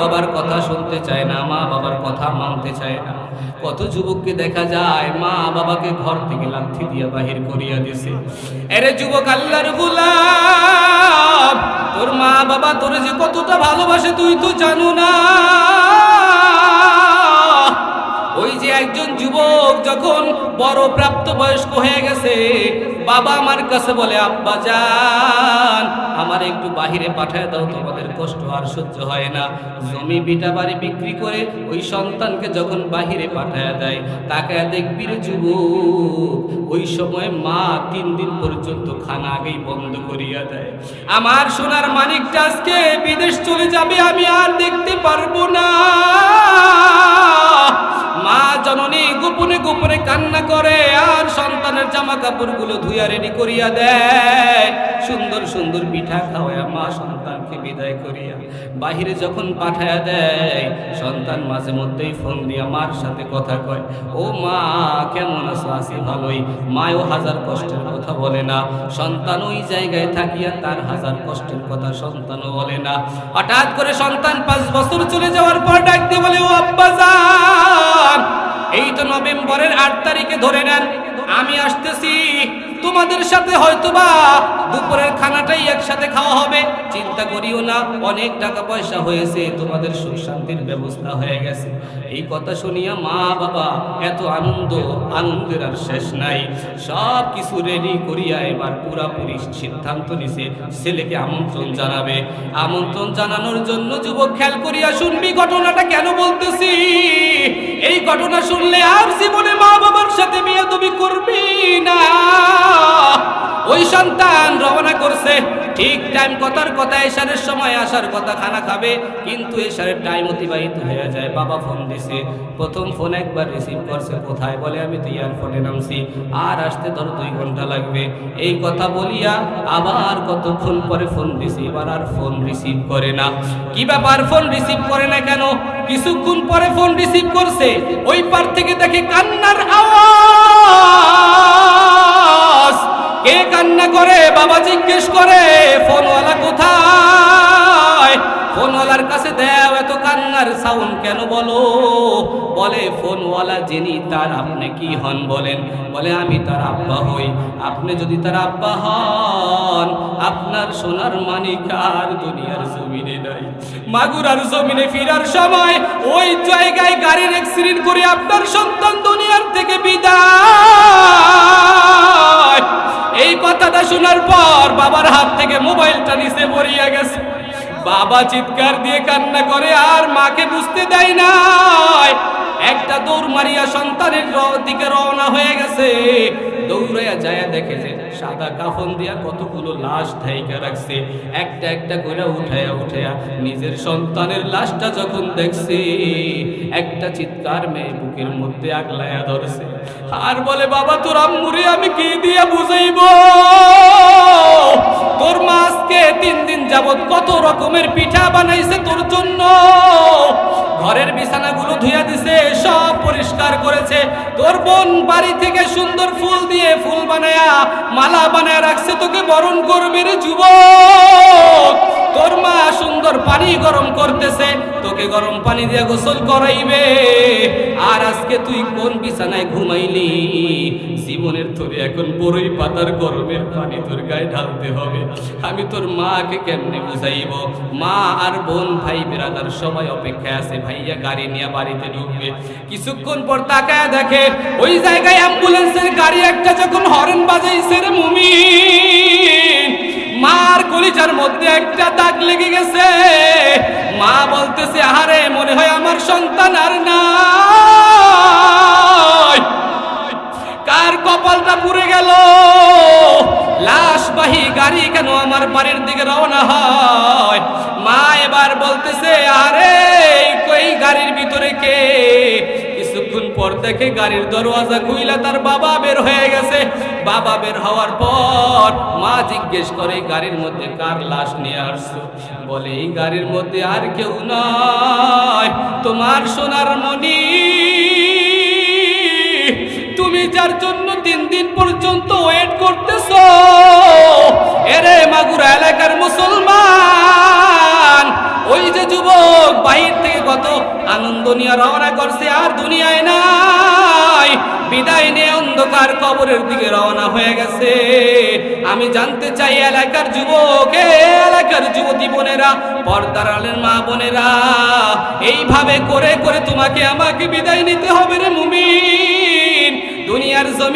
বাবার কথা শুনতে চায় না মা বাবার কথা মানতে চায় না। কত যুবককে দেখা যায় মা বাবাকে ঘর থেকে লাথি দিয়া বাহির করিয়া দিছে। এরে যুবক আল্লাহর গুলাম, তোর মা বাবা তোর যে কতটা ভালোবাসে তুই তো জানো না। ওই যে একজন যুবক যখন বড় প্রাপ্ত বয়স্ক হয়ে গেছে, বাবা আমার কাছে বলে, আব্বা যান আমার একটু বাহিরে পাঠায় দাও, তোমাদের কষ্ট আর সহ্য হয় না। জমি বিটা বাড়ি বিক্রি করে ওই সন্তানকে যখন বাহিরে পাঠায় দেয়, তাকে দেখবি রে যুবক, ওই সময় মা তিন দিন পর্যন্ত খানা আগেই বন্ধ করিয়া দেয়। আমার সোনার মানিকটা আজকে বিদেশ চলে যাবে, আমি আর দেখতে পারব না। মা জননী গোপনে গোপনে কান্না করে, আর সন্তানের জামা কাপড়গুলো ধুইয়া রেডি করিয়া দেয়। সুন্দর সুন্দর পিঠা খাওয়ায় মা সন্তানকে বিদায় করিয়া বাহিরে যখন পাঠায়া দেয়, সন্তান মাঝে মধ্যেই ফোন দিয়া মার সাথে কথা কয়, ও মা, কেমন আছো? আছি ভালোই। মায়ও হাজার কষ্টের কথা বলে না। সন্তান ওই জায়গায় থাকিয়া তার হাজার কষ্টের কথা সন্তানও বলে না। হঠাৎ করে সন্তান পাঁচ বছর চলে যাওয়ার পর ডাকতে বলে, ও আব্বা যান এই তো নভেম্বরের আট তারিখে ধরে নেন। আমি আসতেছি তোমাদের সাথে হয়তোবা দুপুরের খানাটাই একসাথে খাওয়া হবে। চিন্তা করিও না, অনেক টাকা পয়সা হয়েছে, তোমাদের সুখ শান্তির ব্যবস্থা হয়ে গেছে। এই কথা শুনিয়া মা বাবা এত আনন্দ, আনন্দের আর শেষ নাই। সব কিছু রেডি করিয়া এবার পুরাপুরি সিদ্ধান্ত নিছে, ছেলেকে আমন্ত্রণ জানাবে। আমন্ত্রণ জানানোর জন্য যুবক খেয়াল করিয়া শুনবি, ঘটনাটা কেন বলতেছি? এই ঘটনা শুনলে আর জীবনে ঠিক টাইম কথার কথা এসারের সময় আসার কথা, খানা খাবে, কিন্তু এসারের টাইম অতিবাহিত হয়ে যায়। বাবা ফোন দিছে, প্রথম ফোন একবার রিসিভ করছে, কোথায় বলে, আমি তো ইয়ারফোনে নামছি। আর আসতে ধরো দুই ঘণ্টা লাগবে। এই কথা বলিয়া আবার কতক্ষণ পরে ফোন দিছি, এবার আর ফোন রিসিভ করে না। কি ব্যাপার ফোন রিসিভ করে না কেন? কিছুক্ষণ পরে ফোন রিসিভ করছে, ওই পার থেকে দেখে কান্নার আওয়াজ। কে কান্না করে? বাবা জিজ্ঞেস করে কান্নার সাউন্ড কেন বলো? বলে, ফোনওয়ালা যিনি তার আপনি কি হন? বলেন, বলে, আমি তার আব্বা হই। আপনি যদি তার আব্বা হন, আপনার সোনার মানিক আর দুনিয়ার জমিনে নাই। মাগুরার জমিনে ফিরার সময় ওই জায়গায় গাড়ির অ্যাক্সিডেন্ট করে আপনার সন্তান দুনিয়ার থেকে বিদায়। এই কথাটা শোনার পর বাবার হাত থেকে মোবাইলটা নিচে পড়িয়া গেছে। বাবা চিৎকার দিয়ে কান্না করে, আর মাকে বুঝতে দেয় নাই। একটা দৌড় মারিয়া সন্তানের দিকে রওনা হয়ে গেছে। দৌড়াইয়া যায় দেখে যে সাদা কাফন দিয়া কতগুলো লাশ ঢাইকা রাখছে। একটা একটা করে উঠাইয়া উঠাইয়া নিজের সন্তানের লাশটা যখন দেখছে, একটা চিৎকার মেয়ে বুকের মধ্যে আগলাইয়া ধরছে। আর বলে, বাবা, তোর আম্মুরে আমি কি দিয়া বুঝাইব? তোর মা আজকে তিন দিন যাবত কত রকমের পিঠা বানাইছে তোর জন্য। ঘরের বিছানাগুলো ধুইয়া দিছে, সব পরিষ্কার করেছে। তোর বোন বাড়ি থেকে সুন্দর ফুল দিয়ে ফুল বানায়া, মালা বানায়া রাখছে, তোকে বরণ করবে রে যুবক। তোর মা সুন্দর পানি গরম করতেছে, তোকে গরম পানি দিয়ে গোসল করাইবে। আর আজকে তুই কোন বিছানায় ঘুমাইলি? জীবনের তোরে এখন বড়ই পাতার গরমের পানি তোর গায়ে ঢালতে হবে। আমি তোর মাকে কেমনে বুঝাইব? মা আর বোন, ভাই বেরাদার সবাই অপেক্ষায় আছে, ভাইয়া গাড়ি নিয়ে বাড়িতে ঢুকবে। কিছুক্ষণ পর তাকায় দেখে, ওই জায়গায় অ্যাম্বুলেন্সের গাড়ি একটা যখন হরেন বাজাইছে রে মুমিন। মার কলিজার মধ্যে একটা দাগ লেগে গেছে। মা বলতেছে, আহারে, মনে হয় আমার সন্তান আর নাই কার কপালটা পুড়ে গেল। লাশবাহী গাড়ি কেন আমার বাড়ির দিকে রওনা হয়? মা এবার বলতেছে, আরে, কই গাড়ির ভিতরে কে? কিছুক্ষণ পর দেখে গাড়ির দরওয়াজা খুইলা তার বাবা বের হয়ে গেছে। বাবা বের হওয়ার পর মা জিজ্ঞেস করে, গাড়ির মধ্যে কার লাশ নিয়ে আসছো? বলে, এই গাড়ির মধ্যে আর কেউ নয় তোমার সোনার মনি যার জন্য তিন দিন পর্যন্ত ওয়েট করতেছ। এরে মাগুরা এলাকার মুসলমান, ওই যে যুবক বাহির থেকে কত আনন্দ নিয়ে রওনা করছে, আর দুনিয়ায় নাই। বিদায় নিয়ে অন্ধকার কবরের দিকে রওনা হয়ে গেছে। আমি জানতে চাই এলাকার যুবক এলাকার যুবতী বোনেরা, পর্দার আলের মা বোনেরা, এইভাবে করে করে তোমাকে আমাকে বিদায় নিতে হবে রে মুমিন। দুনিয়ার জমি